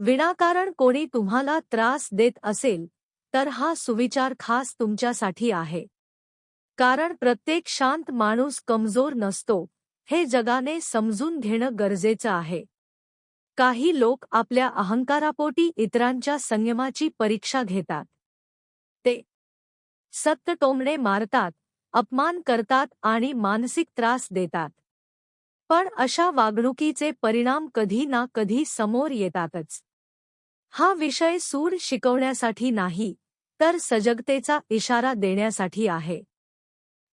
विनाकारण कोणी तुम्हाला त्रास देत असेल तर हा सुविचार खास तुमच्यासाठी आहे. कारण प्रत्येक शांत माणूस कमजोर नसतो हे जगाने समजून घेणं गरजेचं आहे. काही लोक आपल्या अहंकारापोटी इतरांच्या संयमाची परीक्षा घेतात. ते सत्य टोमणे मारतात अपमान करतात आणि मानसिक त्रास देतात. पण अशा वागणुकीचे परिणाम कधी ना कधी समोर येतातच. हा विषय सूड शिकवण्यासाठी नाही तर सजगतेचा इशारा देण्यासाठी आहे.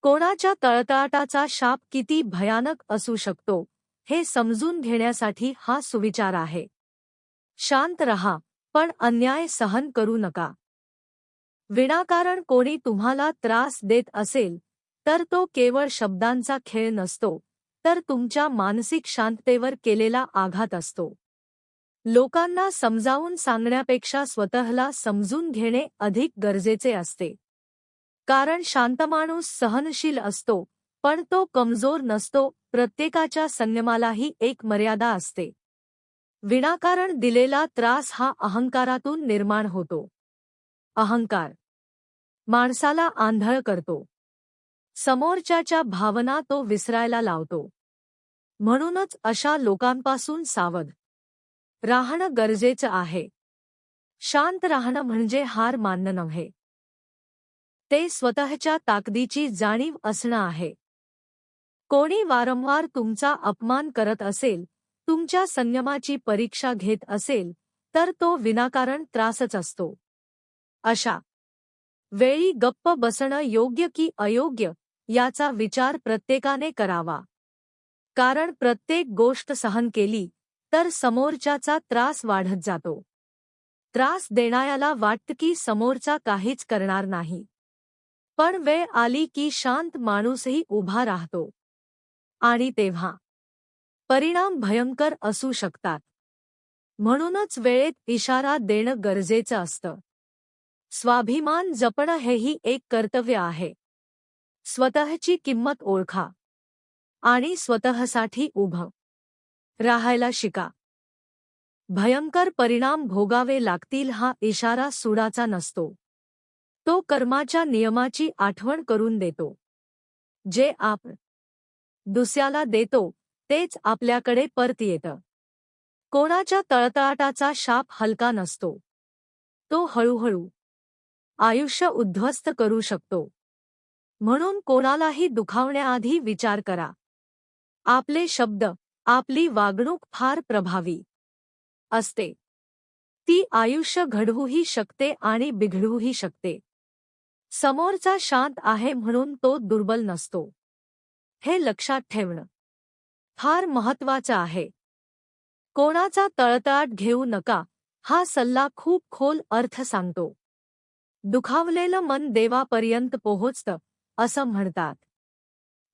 कोणाच्या तळतळाटाचा शाप किती भयानक असू शकतो हे समजून घेण्यासाठी हा सुविचार आहे. शांत रहा पण अन्याय सहन करू नका. विनाकारण कोणी तुम्हाला त्रास देत असेल तर तो केवळ शब्दांचा खेळ नसतो तर तुमच्या मानसिक शांततेवर केलेला आघात असतो. लोकांना समजावून सांगण्यापेक्षा स्वतःला समजून घेणे अधिक गरजेचे असते. कारण शांत माणूस सहनशील असतो पण तो कमजोर नसतो प्रत्येकाच्या संयमालाही एक मर्यादा असते. विनाकारण दिलेला त्रास हा अहंकारातून निर्माण होतो. अहंकार माणसाला आंधळ करतो. समोरच्याच्या भावना तो विसरायला लावतो. म्हणूनच अशा लोकांपासून सावध. राहणं गरजेचं आहे. शांत राहणं म्हणजे हार मानणं नव्हे. ते स्वतःच्या ताकदीची जाणीव असणं आहे. कोणी वारंवार तुमचा अपमान करत असेल तुमच्या संयमाची परीक्षा घेत असेल तर तो विनाकारण त्रासच असतो. अशा वेळी गप्प बसणं योग्य की अयोग्य याचा विचार प्रत्येकाने करावा. कारण प्रत्येक गोष्ट सहन केली तर समोरच्याचा त्रास वाढत जातो. त्रास देणाऱ्याला वाटतं की समोरचा काहीच करणार नाही. पण वेळ आली की शांत माणूसही उभा राहतो. आणि तेव्हा परिणाम भयंकर असू शकतात. म्हणूनच वेळेत इशारा देणं गरजेचं असतं. स्वाभिमान जपणं हेही एक कर्तव्य आहे. स्वतःची किंमत ओळखा. आणि स्वतःसाठी उभं. राहायला शिका. भयंकर परिणाम भोगावे लागतील हा इशारा सुडाचा नसतो. तो कर्माच्या नियमाची आठवण करून देतो. जे आप दुसऱ्याला देतो तेच आपल्याकडे परत येतं. कोणाच्या तळतळाटाचा शाप हलका नसतो. तो हळूहळू आयुष्य उद्ध्वस्त करू शकतो. म्हणून कोणालाही दुखावण्याआधी विचार करा. आपले शब्द आपली वागणूक फार प्रभावी असते. ती आयुष्य घडवूही शकते आणि बिघडवूही शकते. समोरचा शांत आहे म्हणून तो दुर्बल नसतो. हे लक्षात ठेवणं फार महत्वाचं आहे. कोणाचा तळतळाट घेऊ नका हा सल्ला खूप खोल अर्थ सांगतो. दुखावलेलं मन देवापर्यंत पोहोचतं असं म्हणतात.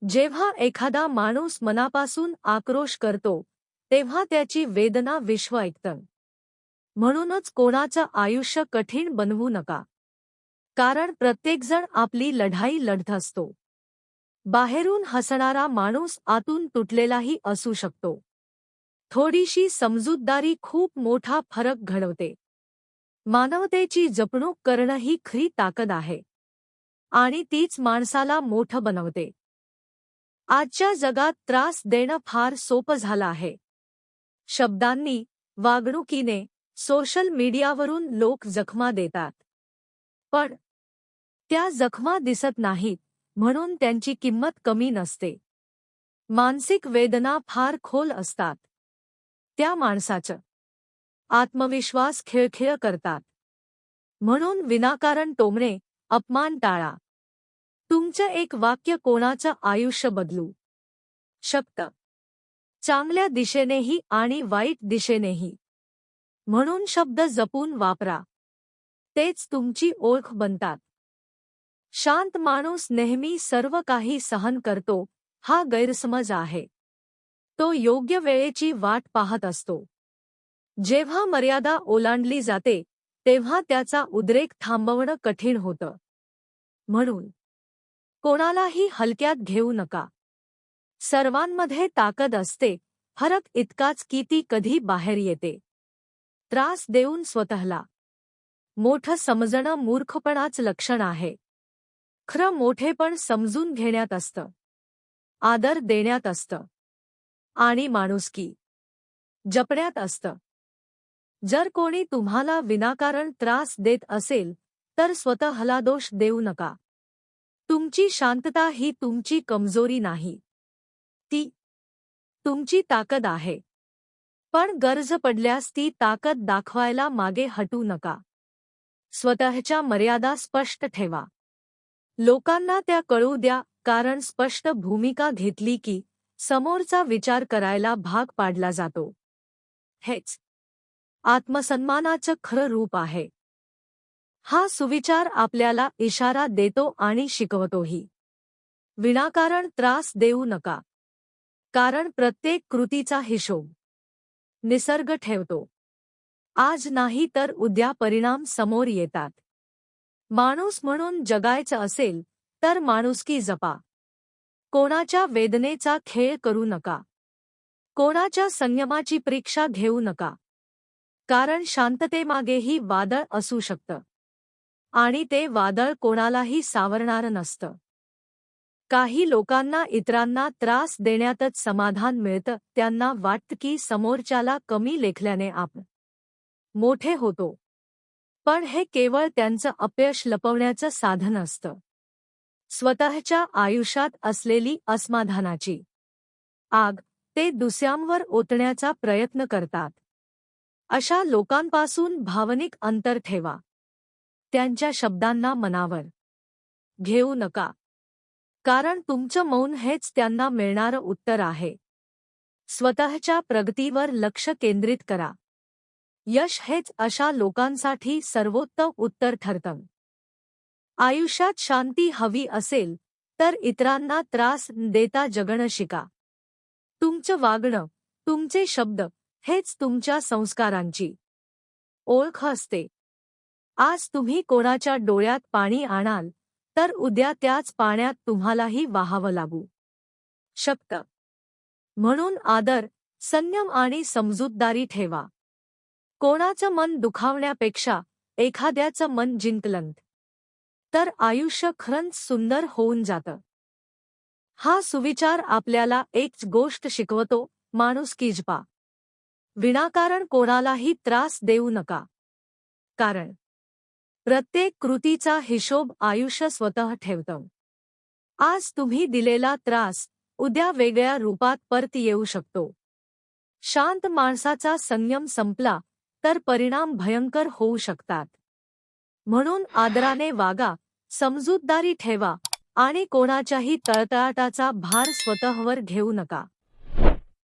जेव्हा एखादा माणूस मनापासून आक्रोश करतो तेव्हा त्याची वेदना विश्व ऐकतं म्हणूनच कोणाचं आयुष्य कठीण बनवू नका. कारण प्रत्येकजण आपली लढाई लढत असतो. बाहेरून हसणारा माणूस आतून तुटलेलाही असू शकतो. थोडीशी समजूतदारी खूप मोठा फरक घडवते. मानवतेची जपणूक करणं ही खरी ताकद आहे. आणि तीच माणसाला मोठं बनवते. आजच्या जगात त्रास देणं फार सोपं झालं आहे. शब्दांनी वागणुकीने सोशल मीडियावरून लोक जखमा देतात. पण त्या जखमा दिसत नाहीत म्हणून त्यांची किंमत कमी नसते. मानसिक वेदना फार खोल असतात. त्या माणसाचं आत्मविश्वास खिळखिळ करतात. म्हणून विनाकारण टोमणे अपमान टाळा. तुमचं एक वाक्य कोणाचं आयुष्य बदलू शकतं? चांगल्या दिशेनेही आणि वाईट दिशेनेही. म्हणून शब्द जपून वापरा. तेच तुमची ओळख बनतात. शांत माणूस नेहमी सर्व काही सहन करतो हा गैरसमज आहे. तो योग्य वेळेची वाट पाहत असतो. जेव्हा मर्यादा ओलांडली जाते तेव्हा त्याचा उद्रेक थांबवणं कठीण होतं. म्हणून कोणालाही हलक्यात घेऊ नका. सर्वांमध्ये ताकद असते फरक इतकाच की ती कधी बाहेर येते. त्रास देऊन स्वतःला. मोठं समजणं मूर्खपणाच लक्षण आहे. खरं मोठेपण समजून घेण्यात असतं. आदर देण्यात असतं. आणि माणुसकी जपण्यात असतं. जर कोणी तुम्हाला विनाकारण त्रास देत असेल तर स्वतःला दोष देऊ नका. तुमची शांतता ही तुमची कमजोरी नाही. ती तुमची ताकद आहे. पण गरज पडल्यास ती ताकद दाखवायला मागे हटू नका. स्वतःच्या मर्यादा स्पष्ट ठेवा. लोकांना त्या कळू द्या कारण स्पष्ट भूमिका घेतली की समोरचा विचार करायला भाग पाडला जातो. हेच आत्मसन्मानाचं खरं रूप आहे. हा सुविचार आपल्याला इशारा देतो आणि शिकवतोही. विनाकारण त्रास देऊ नका. कारण प्रत्येक कृतीचा हिशोब. निसर्ग ठेवतो. आज नाही तर उद्या परिणाम समोर येतात. माणूस म्हणून जगायचं असेल तर माणुसकी जपा. कोणाच्या वेदनेचा खेळ करू नका. कोणाच्या संयमाची परीक्षा घेऊ नका. कारण शांततेमागेही वादळ असू शकतं. आणि ते वादळ कोणालाही सावरणारं नसतं. काही लोकांना इतरांना त्रास देण्यातच समाधान मिळतं त्यांना वाटतं की समोरच्याला कमी लेखल्याने आपण मोठे होतो. पण हे केवळ त्यांचं अपयश लपवण्याचं साधन असतं. स्वतःच्या आयुष्यात असलेली असमाधानाची आग ते दुसऱ्यांवर ओतण्याचा प्रयत्न करतात. अशा लोकांपासून भावनिक अंतर ठेवा. त्यांच्या शब्दांना मनावर. घेऊ नका. कारण तुमचं मौन हेच त्यांना मिळणारं उत्तर आहे. स्वतःच्या प्रगतीवर लक्ष केंद्रित करा. यश हेच अशा लोकांसाठी सर्वोत्तम उत्तर ठरतं. आयुष्यात शांती हवी असेल तर इतरांना त्रास देता जगणं शिका. तुमचं वागणं तुमचे शब्द हेच तुमच्या संस्कारांची. ओळख असते. आज तुम्ही कोणाच्या डोळ्यात पाणी आणाल तर उद्या त्याच पाण्यात तुम्हालाही वाहावं लागू. शकतं म्हणून आदर संयम आणि समजूतदारी ठेवा. कोणाचं मन दुखावण्यापेक्षा एखाद्याचं मन जिंकलंत तर आयुष्य खरंच सुंदर होऊन जातं. हा सुविचार आपल्याला एक गोष्ट शिकवतो माणूस किजपा विनाकारण कोणालाही त्रास देऊ नका. कारण प्रत्येक कृतीचा हिशोब आयुष्य स्वतः ठेवतं. आज तुम्ही दिलेला त्रास उद्या वेगळ्या रूपात परत येऊ शकतो. शांत माणसाचा संयम संपला तर परिणाम भयंकर होऊ शकतात. म्हणून आदराने वागा समजूतदारी ठेवा आणि कोणाच्याही तळतळाटाचा भार स्वतःवर घेऊ नका.